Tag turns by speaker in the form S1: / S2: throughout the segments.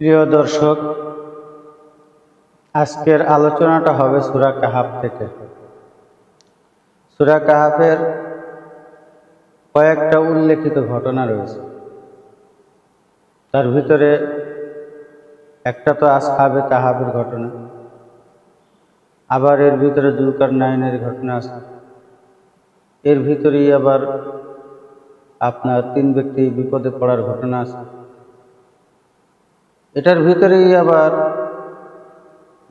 S1: প্রিয় দর্শক, আজকের আলোচনাটা হবে সুরা কাহাব থেকে। সুরা কাহাবের কয়েকটা উল্লেখিত ঘটনা রয়েছে। তার ভিতরে একটা তো আসহাবে কাহাবের ঘটনা, আবার এর ভিতরে জুলকার নাইনের ঘটনা আছে। এর ভিতরেই আবার আপনার তিন ব্যক্তি বিপদে পড়ার ঘটনা আছে। এটার ভিতরেই আবার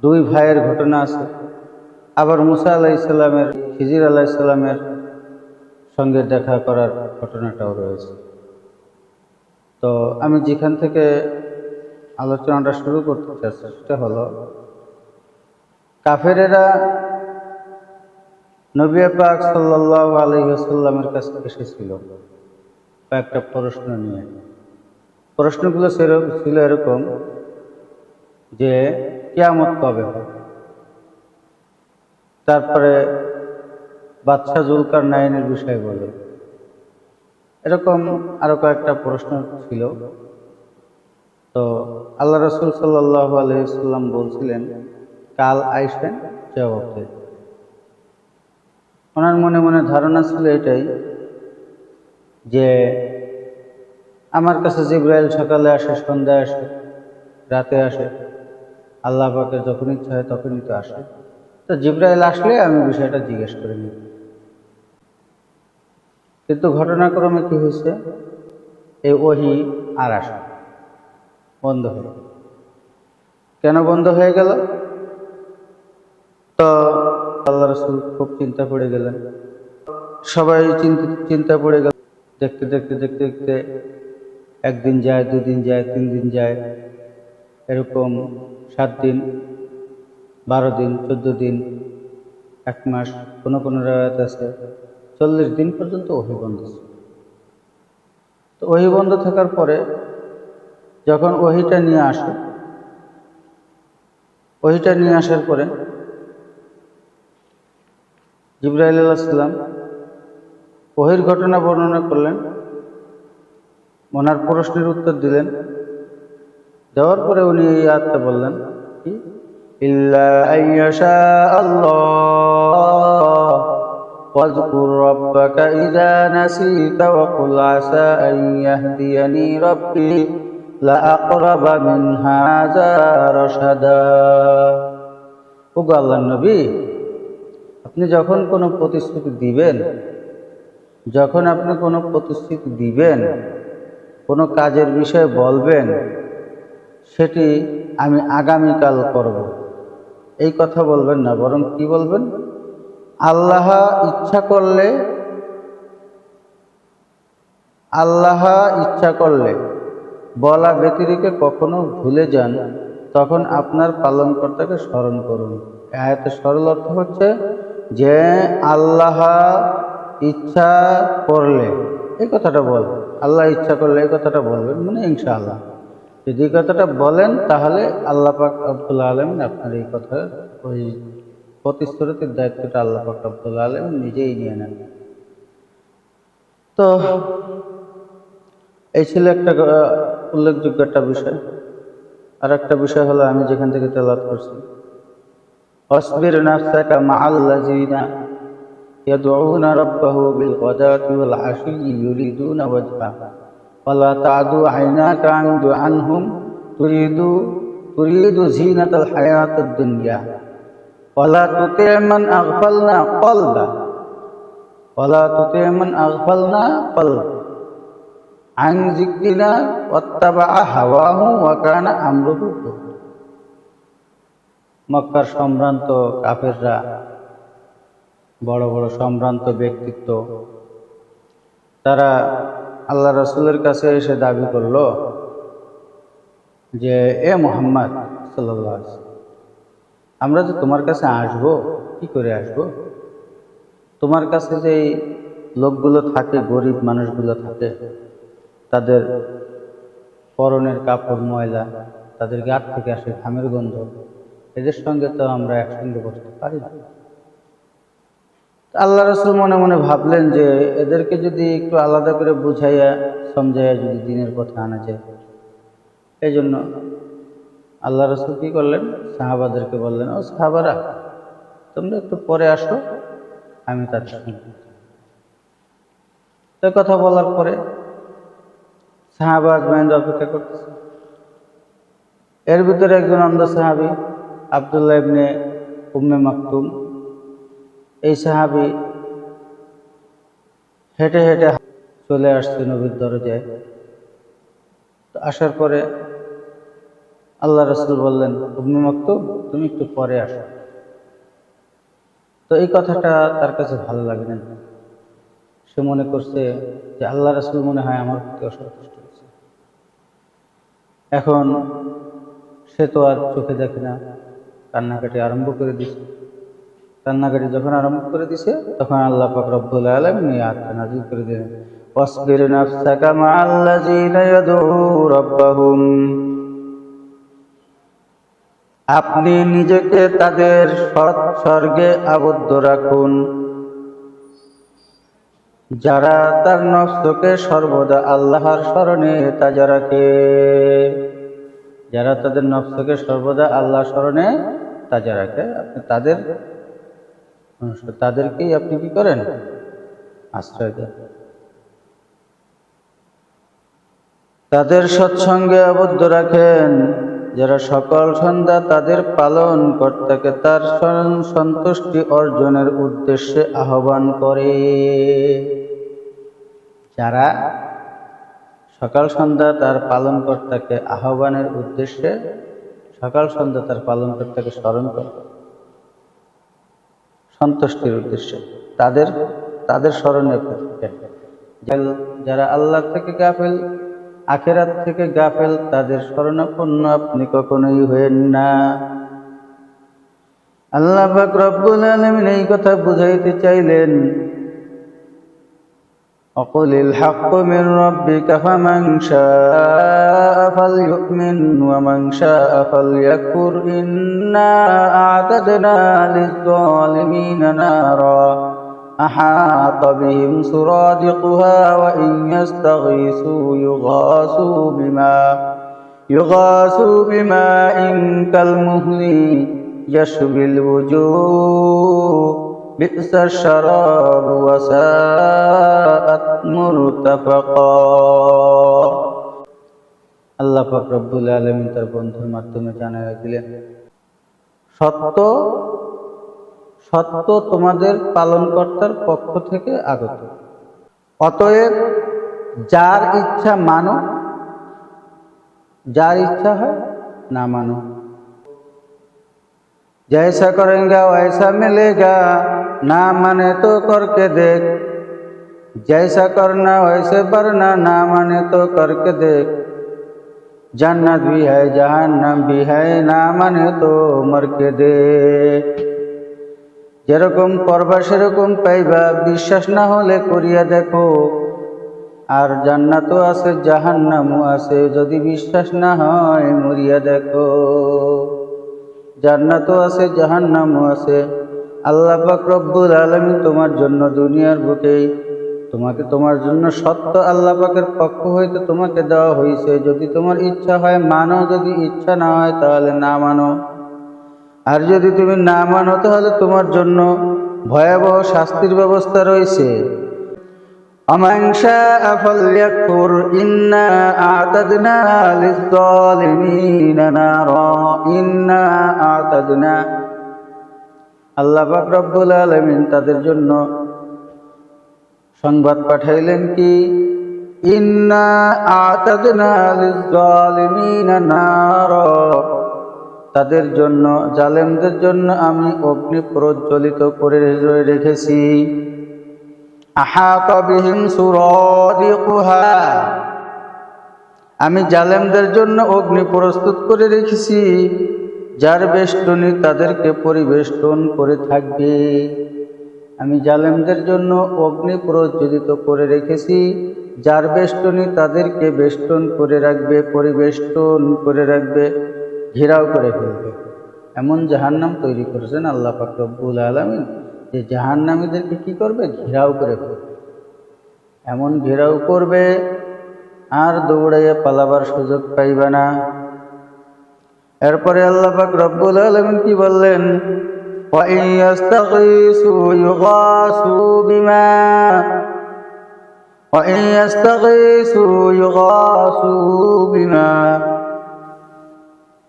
S1: দুই ভাইয়ের ঘটনা আছে। আবার মুসা আলাহ ইসলামের খিজির আলাহ ইসলামের সঙ্গে দেখা করার ঘটনাটাও রয়েছে। তো আমি যেখান থেকে আলোচনাটা শুরু করতে চাচ্ছি সেটা হলো, কাফেরেরা নবী পাক সাল্লাহ আলহিহাসাল্লামের কাছে এসেছিল। কয়েকটা প্রশ্ন নিয়ে। প্রশ্নগুলো সেরকম ছিল এরকম যে, কেয়ামত কবে হবে? তারপরে বাদশাহ জুলকার নাইনের বিষয়ে বলে এরকম আরও কয়েকটা প্রশ্ন ছিল। তো আল্লাহ রসুল সাল্লাহ আলহিসাল্লাম বলছিলেন, কাল আইসেন জবাব দেয় ওনার মনে মনে ধারণা ছিল এটাই যে আমার কাছে জিব্রাইল সকালে আসে, সন্ধ্যায় আসে, রাতে আসে। আল্লাহ পাকে যখন ইচ্ছা হয় তখনই তো আসে। তো জিব্রাইল আসলে আমি বিষয়টা জিজ্ঞেস করে নিই। কিন্তু ঘটনাক্রমে কি হয়েছে? এই ওহি আর আসে, বন্ধ হয়ে কেন বন্ধ হয়ে গেল? তো আল্লাহ রসুল খুব চিন্তা পড়ে গেলেন। সবাই চিন্তা চিন্তা পড়ে গেল। দেখতে দেখতে দেখতে দেখতে একদিন যায়, দুদিন যায় তিন দিন যায়। এরকম সাত দিন, বারো দিন, চোদ্দ দিন, এক মাস, কোনো কোনো রায়ত আছে। চল্লিশ দিন পর্যন্ত ওহি বন্ধ ছিল তো ওহি বন্ধ থাকার পরে যখন ওহিটা নিয়ে আসে, ওহিটা নিয়ে আসার পরে জিব্রাহিল আলাহিসাল্লাম ওহির ঘটনা বর্ণনা করলেন। ওনার প্রশ্নের উত্তর দিলেন দেওয়ার পরে উনি এই আয়াতটা বললেন কি ইল্লা আইয়াশা আল্লাহ واذكر ربك إذا نسيت وقل عسى أن يهديني ربي لأقرب من هذا رشدا ওগো আল্লাহ নবী আপনি যখন কোনো প্রতিশ্রুতি দিবেন যখন আপনি কোনো প্রতিশ্রুতি দিবেন কোনো কাজের বিষয়ে বলবেন, সেটি আমি আগামীকাল করব। এই কথা বলবেন না, বরং কি বলবেন? আল্লাহ ইচ্ছা করলে, আল্লাহ ইচ্ছা করলে বলা ব্যতিরিকে কখনো ভুলে যান, তখন আপনার পালনকর্তাকে স্মরণ করুন। আয়াতের সরল অর্থ হচ্ছে যে আল্লাহ ইচ্ছা করলে, এই কথাটা বল। আল্লাহ ইচ্ছা করলে এই কথাটা বলবেন মানে ইনশাআল্লাহ। যদি এই কথাটা বলেন, তাহলে আল্লাহ পাক আব্দুল্লাহ আলমিন আপনার এই কথা ওই প্রতিশ্রুতির দায়িত্বটা আল্লাহ পাক আব্দুল্লাহ আলমিন নিজেই নিয়ে নেন। তো, এই ছিল একটা উল্লেখযোগ্য একটা বিষয়। আর একটা বিষয় হলো, আমি যেখান থেকে তেলাত করছি। অসবির নাফসাকা মাআল্লাযিনা يدعون ربه بالغداة والعشي يريدون وجهه ولا تعد عيناك عنهم تريد تريد زينة الحياة الدنيا ولا تطع من أغفلنا قلبه ولا تطع من أغفلنا قلبه عن ذكرنا واتبع هواه وكان أمره মক্কার সম্ভ্রান্ত কাফেররা বড় বড় সম্ভ্রান্ত ব্যক্তিত্ব। তারা আল্লাহ রসুলের কাছে এসে দাবি করল যে, এ মোহাম্মদ সাল্লাহ আমরা যে তোমার কাছে আসব, কি করে আসব? তোমার কাছে যে লোকগুলো থাকে, গরিব মানুষগুলো থাকে, তাদের পরনের কাপড়, ময়লা তাদের গাট থেকে আসে, ঘামের গন্ধ, এদের সঙ্গে তো আমরা একসঙ্গে বসতে পারি না। আল্লাহ রসুল মনে মনে ভাবলেন যে এদেরকে যদি একটু আলাদা করে বুঝাইয়া, সমঝাইয়া যদি দিনের পথে আনা যায়। এই জন্য আল্লাহ রসুল কী করলেন? সাহাবাদেরকে বললেন, ও সাহাবারা, তোমরা একটু পরে আসো, আমি তার তো কথা বলার পরে সাহাবা আজমাইন অপেক্ষা করতেছে। এর ভিতরে একজন অন্ধ সাহাবি, আবদুল্লাহ ইবনে উম্মে মাকতুম এই সাহাবি হেঁটে হেঁটে চলে আসছে নবীর দরজায়। তো আসার পরে আল্লাহ রসুল বললেন উম্মে মাকতুম তুমি একটু পরে আসো। তো এই কথাটা তার কাছে ভালো লাগে না সে মনে করছে যে আল্লাহ রসুল মনে হয় আমার প্রতি অসন্তুষ্ট হয়েছে। এখন সে তো আর চোখে দেখে না, কান্নাকাটি আরম্ভ করে দিছে কান্নাকাটি যখন আরম্ভ করে দিছে, তখন আল্লাহ পাক রব্বুল আলামিন এই আয়াতটা নাযিল করে দিলেন। ওয়াসবির নাফসাকা মা'আল্লাযীনা ইয়াদউ রাব্বাহুম। আপনি নিজেকে তাদের সৎ স্বর্গে আবদ্ধ রাখুন। যারা তার নফসকে সর্বদা আল্লাহর স্মরণে তাজা রাখে, যারা তাদের নফসকে সর্বদা আল্লাহ স্মরণে তাজা রাখে, আপনি তাদের তাদেরকেই আপনি কি করেন? আশ্রয় দেন। তাদের সৎসঙ্গে আবদ্ধ রাখেন। যারা সকল সন্ধ্যা তাদের পালন কর্তাকে তার সন্তুষ্টি অর্জনের উদ্দেশ্যে আহ্বান করে। যারা সকাল সন্ধ্যা তার পালনকর্তাকে আহ্বানের উদ্দেশ্যে সকাল সন্ধ্যা তার পালনকর্তাকে স্মরণ করে। সন্তুষ্টির উদ্দেশ্যে। তাদের তাদের স্মরণে যারা আল্লাহ থেকে গাফেল, আখেরাত থেকে গাফেল, তাদের স্মরণাপন্ন আপনি কখনোই হয়েন না। আল্লাহ রব্বুল আলমিন এই কথা বুঝাইতে চাইলেন وقل الحق من ربك فمن شاء فليؤمن ومن شاء فليكفر إنا أعتدنا للظالمين نارا أحاط بهم سرادقها وإن يستغيثوا يغاثوا بماء يغاثوا بماء كالمهل يشوي الوجوه بئس الشراب وساءت مرتفقا. আল্লাহ পাক রব্বুল আলমিন তার বন্ধুর মাধ্যমে জানা দিলেন সত্য সত্য তোমাদের পালনকর্তার পক্ষ থেকে আগত। অতএব যার ইচ্ছা মানো যার ইচ্ছা হয় না মানো। জয়সা করেঙ্গা ওয়সা মিলেগা। ना माने तो करके देख जैसा करना वैसे करना ना माने तो करके देख जन्नत भी है जहन्नम भी है ना माने तो मर के देख যেরকম করবা সেরকম পাইবা বিশ্বাস না হলে করিয়া দেখো আর জান্নাতও আছে জাহান্নামও আছে যদি বিশ্বাস না হয় মরিয়া দেখো জান্নাতও আছে জাহান্নামও আছে আল্লাহ পাক রব্বুল আলমী তোমার জন্য দুনিয়ার বুকে, তোমাকে তোমার জন্য সত্য আল্লাহ পাকের পক্ষ হইতে তোমাকে দেওয়া হয়েছে যদি তোমার ইচ্ছা হয় মানো, যদি ইচ্ছা না হয় তাহলে না মানো। আর যদি তুমি না মানো তাহলে তোমার জন্য ভয়াবহ শাস্তির ব্যবস্থা রয়েছে। ইন্না আতাদনা আতাদনা আল্লাহ পাক রব্বুল আলামিন তাদের জন্য সংবাদ পাঠাইলেন কি? তাদের জন্য, জালেমদের জন্য আমি অগ্নি প্রজ্বলিত করে রেখেছি। আমি জালেমদের জন্য অগ্নি প্রস্তুত করে রেখেছি। যার বেষ্টনী তাদেরকে পরিবেষ্টন করে থাকবে। আমি জালেমদের জন্য অগ্নি প্রজ্বলিত করে রেখেছি। যার বেষ্টনী তাদেরকে বেষ্টন করে রাখবে, পরিবেষ্টন করে রাখবে, ঘেরাও করে ফেলবে। এমন জাহান্নাম তৈরি করেছেন আল্লাহ পাক রব্বুল আলমিন, যে জাহান্নামীদেরকে কি করবে? ঘেরাও করে ফেলবে। এমন ঘেরাও করবে, আর দৌড়াইয়া পালাবার সুযোগ পাইবে না। এরপরে আল্লাহাক রব্বুল আলম কি বললেন?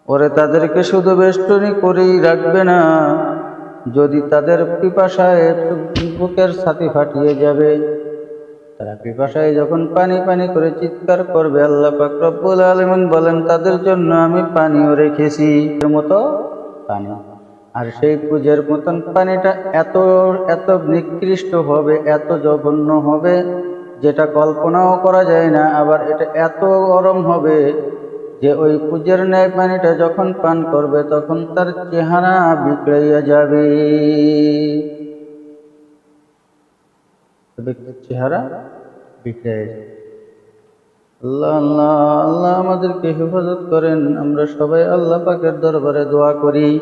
S1: ওরে তাদেরকে শুধু বেষ্টনী করেই রাখবে না, যদি তাদের পিপাসায় বুকের সাথে ফাটিয়ে যাবে তারা পিপাসায় যখন পানি পানি করে চিৎকার করবে, আল্লাহ পাক রব্বুল আলামিন বলেন, তাদের জন্য আমি পানিও রেখেছি। এর মতো পানি। আর সেই পূজের মতন পানিটা এত এত নিকৃষ্ট হবে, এত জঘন্য হবে, যেটা কল্পনাও করা যায় না। আবার এটা এত গরম হবে যে ওই পূজের ন্যায় পানিটা যখন পান করবে, তখন তার চেহারা বিগড়াইয়া যাবে। ব্যক্তির চেহারা বিগড়ে যাবে আল্লাহ আল্লাহ আল্লাহ আমাদেরকে হেফাজত করেন। আমরা সবাই আল্লাহ পাকের দরবারে দোয়া করি।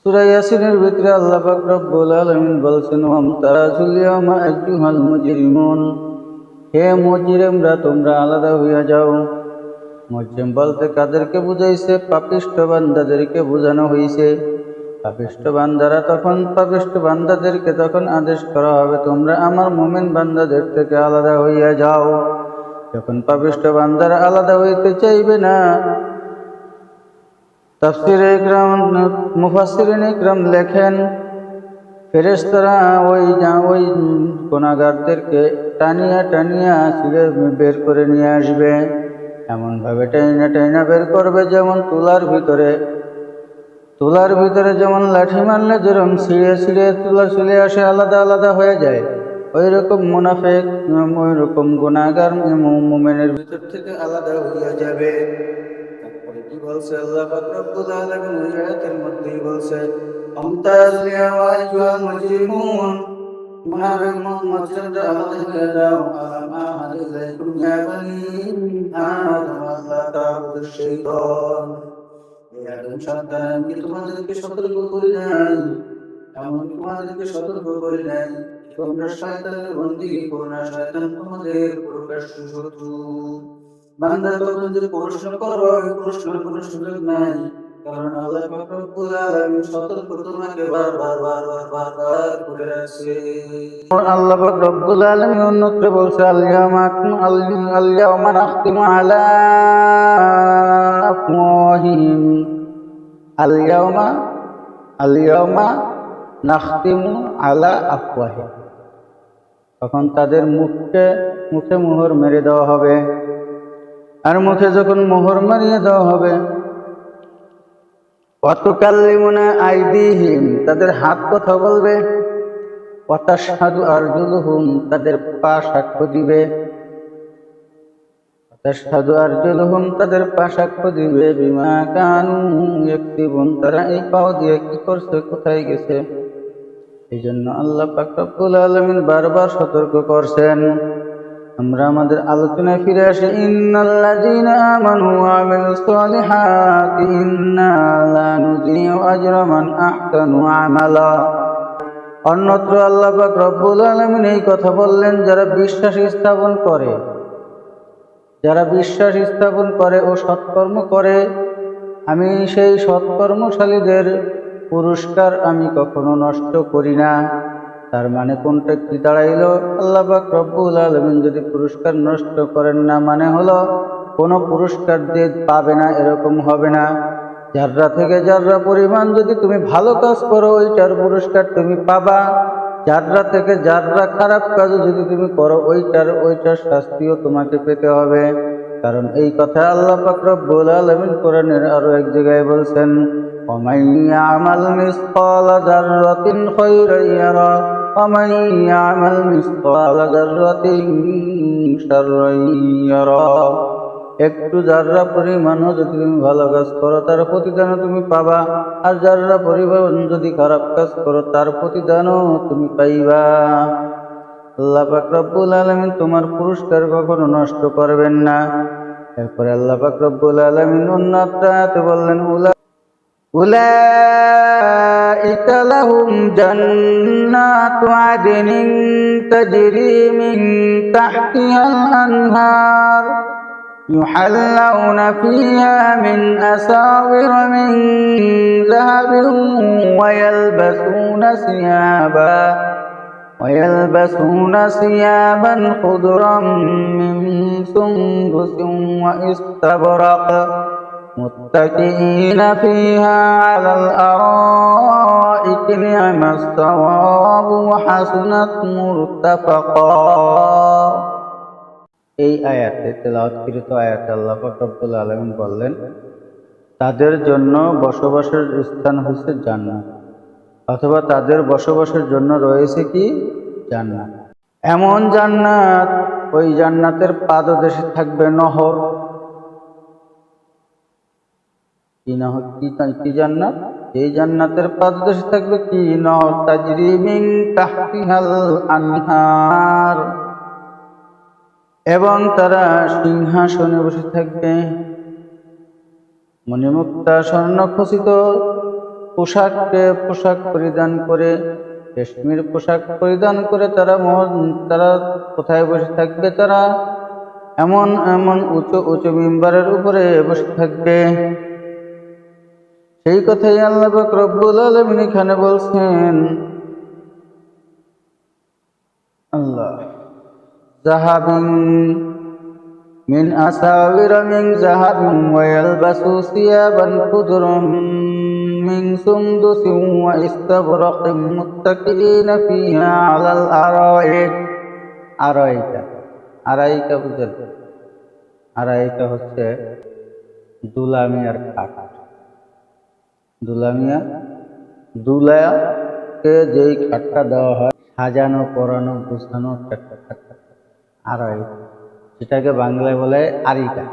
S1: সূরা ইয়াসিনের ভিতরে আল্লাহ পাক রব্বুল আলামিন বলছেন, ওয়াম তারাজুল ইয়ামা আইয়ুহাল মুজরিমুন। হে মুজরিমরা, তোমরা আলাদা হইয়া যাও। মুজরিম বলতে কাদেরকে বুঝাইছে? পাপিষ্ঠ বান্দাদেরকে বোঝানো হইছে। পাপিষ্ঠ বান্দারা তখন বান্দাদেরকে তখন আদেশ করা হবে, তোমরা আমার মুমিন থেকে আলাদা যাও। বান্দারা আলাদা চাইবে না লেখেন, ফেরেশতারা ওই ওই গুণাগারদেরকে টানিয়া টানিয়া ছিঁড়ে বের করে নিয়ে আসবে। এমনভাবে টাইনা টাইনা বের করবে, যেমন তুলার ভিতরে তুলার ভিতরে যেমন লাঠি মারলে যেরকম ছিঁড়ে ছিঁড়ে তুলা চলে আসে, আলাদা আলাদা হয়ে যায়। ওই রকম মুনাফেক ওই রকম গুণাগার মোমেনের ভিতর থেকে আলাদা হইয়া যাবে। কি বলছে? বলছে সতর্ক নাই তোমাদেরকে সতর্ক নাই তোমরা শয়তানের বন্দী করো না, শয়তান তোমাদের প্রকাশ্য শত্রু। বান্দা তখন যদি প্রশ্ন করো প্রশ্নের কোনো সুযোগ নাই। কারণ আল্লাহ সতর্ক বারবার বারবার বারবার করে আল্লাহ অন্যত্র আল-ইয়াওমা আল-ইয়াওমা নাখতিমু আলা আফওয়াহিহিম তখন তাদের মুখকে মুখে মোহর মেরে দেওয়া হবে আর মুখে যখন মোহর মারিয়ে দেওয়া হবে। অতকাল্লিমুনা আইদিহিম, তাদের হাত কথা বলবে। অতাসাধু আরজুলহুম, তাদের পা সাক্ষ্য দিবে। অতাসাধু আরজুলহুম তাদের পা সাক্ষ্য দিবে বিমা কানু ইয়াকতিবুন। তারা এই পাও দিয়ে কি করছে, কোথায় গেছে? এই জন্য আল্লাহ পাক রব্বুল আলামিন বারবার সতর্ক করছেন। আমরা আমাদের আলোচনায় ফিরে আসি, ইন্নাল্লাযীনা আমানু ওয়া আমিলুস সালিহাতি ইন্না লা নুযিউ আজরা মান আহসানু আমালা। অন্যত্র আল্লাহ পাক রব্বুল আলামিন এই কথা বললেন, যারা বিশ্বাস স্থাপন করে যারা বিশ্বাস স্থাপন করে ও সৎকর্ম করে, আমি সেই সৎকর্মশালীদের পুরস্কার আমি কখনো নষ্ট করি না। তার মানে কোনটা কি দাঁড়াইলো? আল্লাহ পাক রব্বুল আলমিন যদি পুরস্কার নষ্ট করেন না মানে হলো কোনো পুরস্কার দিয়ে পাবে না, এরকম হবে না। যাররা থেকে যাররা পরিমাণ যদি তুমি ভালো কাজ করো, ওইটার পুরস্কার তুমি পাবা। যাররা থেকে যাররা খারাপ কাজ যদি তুমি করো ওইটার ওইটার শাস্তিও তোমাকে পেতে হবে কারণ এই কথা আল্লাহ পাক রব্বুল আলামিন কোরআনের আরো এক জায়গায় বলছেন ومن يعمل مثقال ذرة خيرا يره ومن يعمل مثقال ذرة شرا يره একটু যাররা পরিমাণও যদি তুমি ভালো কাজ করো তার প্রতিদানও তুমি পাবা আর যাররা পরিমাণ যদি খারাপ কাজ করো তার প্রতিদানও তুমি পাইবা আল্লাহ পাক রব্বুল আলামিন তোমার পুরস্কার কখনো নষ্ট করবেন না এরপরে আল্লাহ পাক রব্বুল আলামিন অন্য আয়াতে বললেন উলা أولئك لهم جنات عدن تجري من تحتها الأنهار يحلون فيها من أساور من ذهب ويلبسون ثيابا ويلبسون ثيابا خضرا من سندس وإستبرق متكئين فيها على الأرائك نعم الثواب وحسنت مرتفقا. এই আয়াতে তেলাওয়াতকৃত আয়াতে আল্লাহ রব্বুল আলামিন বললেন, তাদের জন্য বসবাসের স্থান হচ্ছে জান্নাত, অথবা তাদের বসবাসের জন্য রয়েছে কি জান্নাত। এমন জান্নাত, ওই জান্নাতের পাদদেশে থাকবে নহর। কি নহর? কি কি জান্নাত? এই জান্নাতের পাদদেশে থাকবে কি নহর? তাজরি মিন তাহতিহাল আনহার। এবং তারা সিংহাসনে বসে থাকবে। মণিমুক্তা স্বর্ণখচিত পোশাককে পোশাক পরিধান করে, রেশমির পোশাক পরিধান করে তারা তারা কোথায় বসে থাকবে? তারা এমন এমন উঁচু উঁচু মিম্বারের উপরে বসে থাকবে। সেই কথাই আল্লাহ রব্বুল আলামিন এখানে বলছেন, আল্লাহ। ذهب من أساور من ذهب ويلبسوا ثيابا خضرا من سندس واستبرق متكئين فيها على الأرائك আড়াইটা আড়াইটা বুঝলেন আড়াইটা হচ্ছে দুলামিয়ার খাট দুলামিয়া দুলাকে যেই খাটটা দেওয়া হয় সাজানো পরানো গোছানো একটা খাট আড়াই যেটাকে বাংলায় বলে আরিকা।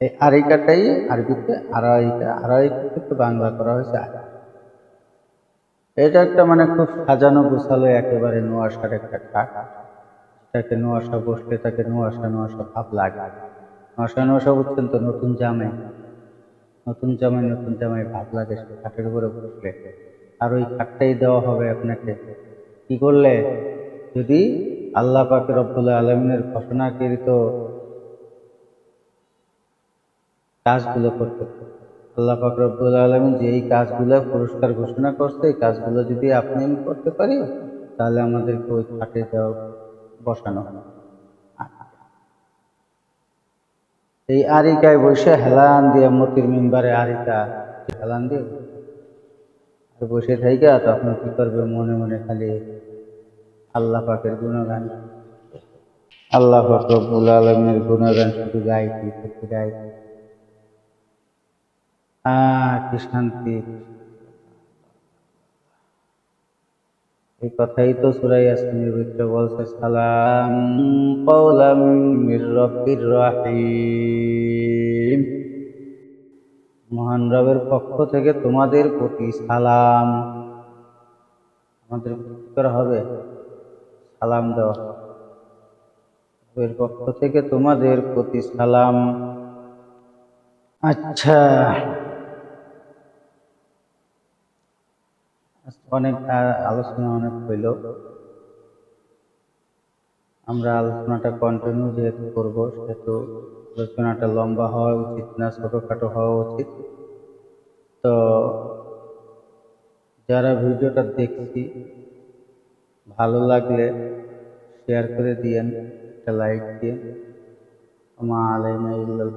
S1: এই আরিকাটাই আরবিতে আড়াইকা আড়াইকা বাংলা করা হয়েছে। এটা একটা মানে খুব সাজানো গোছালো একেবারে নোয়াশার একটা খাট যেটাকে নোয়াশা বসলে তাকে নোয়াশা নোয়াশা ভাব লাগে। নোয়াশা নোয়াশা বুঝছেন তো নতুন জামে। নতুন জামে, নতুন জামাই ভাব লাগে সে খাটের উপরে বসলে। আর ওই খাটটাই দেওয়া হবে আপনাকে। কি করলে? যদি আল্লাহ পাক রব্বুল আলমিনের ঘোষণাকৃত কাজগুলো করতে আল্লাহ পাক রব্বুল আলমিন যে এই কাজগুলো পুরস্কার ঘোষণা করছে, এই কাজগুলো যদি আপনি আমি করতে পারি, তাহলে আমাদেরকে ওই খাটে দেওয়া, বসানো এই আরিকায় বসে হেলান দিয়ে মতির মেম্বারে আরিকা, হেলান দিয়ে বসে থাইকা তখন কি করবে মনে মনে খালি আল্লাহ পাকের গুণগান। আল্লাহ পাক রব্বুল আলমের গুণগান শুধু গাইতে শুধু গাইতে। আহ, কি শান্তি। এই কথাই তো সুরাই আসমিনের ভিতরে বলছে, সালাম কওলাম মির রব্বির রহিম। মহান রবের পক্ষ থেকে তোমাদের প্রতি সালাম। আমাদের করা হবে? সালাম দেওয়া হবে। পক্ষ থেকে তোমাদের প্রতি সালাম। আচ্ছা। অনেক আলোচনা অনেক হইল। আমরা আলোচনাটা কন্টিনিউ যেহেতু করব, সেহেতু আলোচনাটা লম্বা হওয়া উচিত না, ছোটোখাটো হওয়া উচিত। তো যারা ভিডিওটা দেখছি ভালো লাগলে শেয়ার করে দিয়েন একটা লাইক দিয়ে। আমা আলাইনা ইল্লাল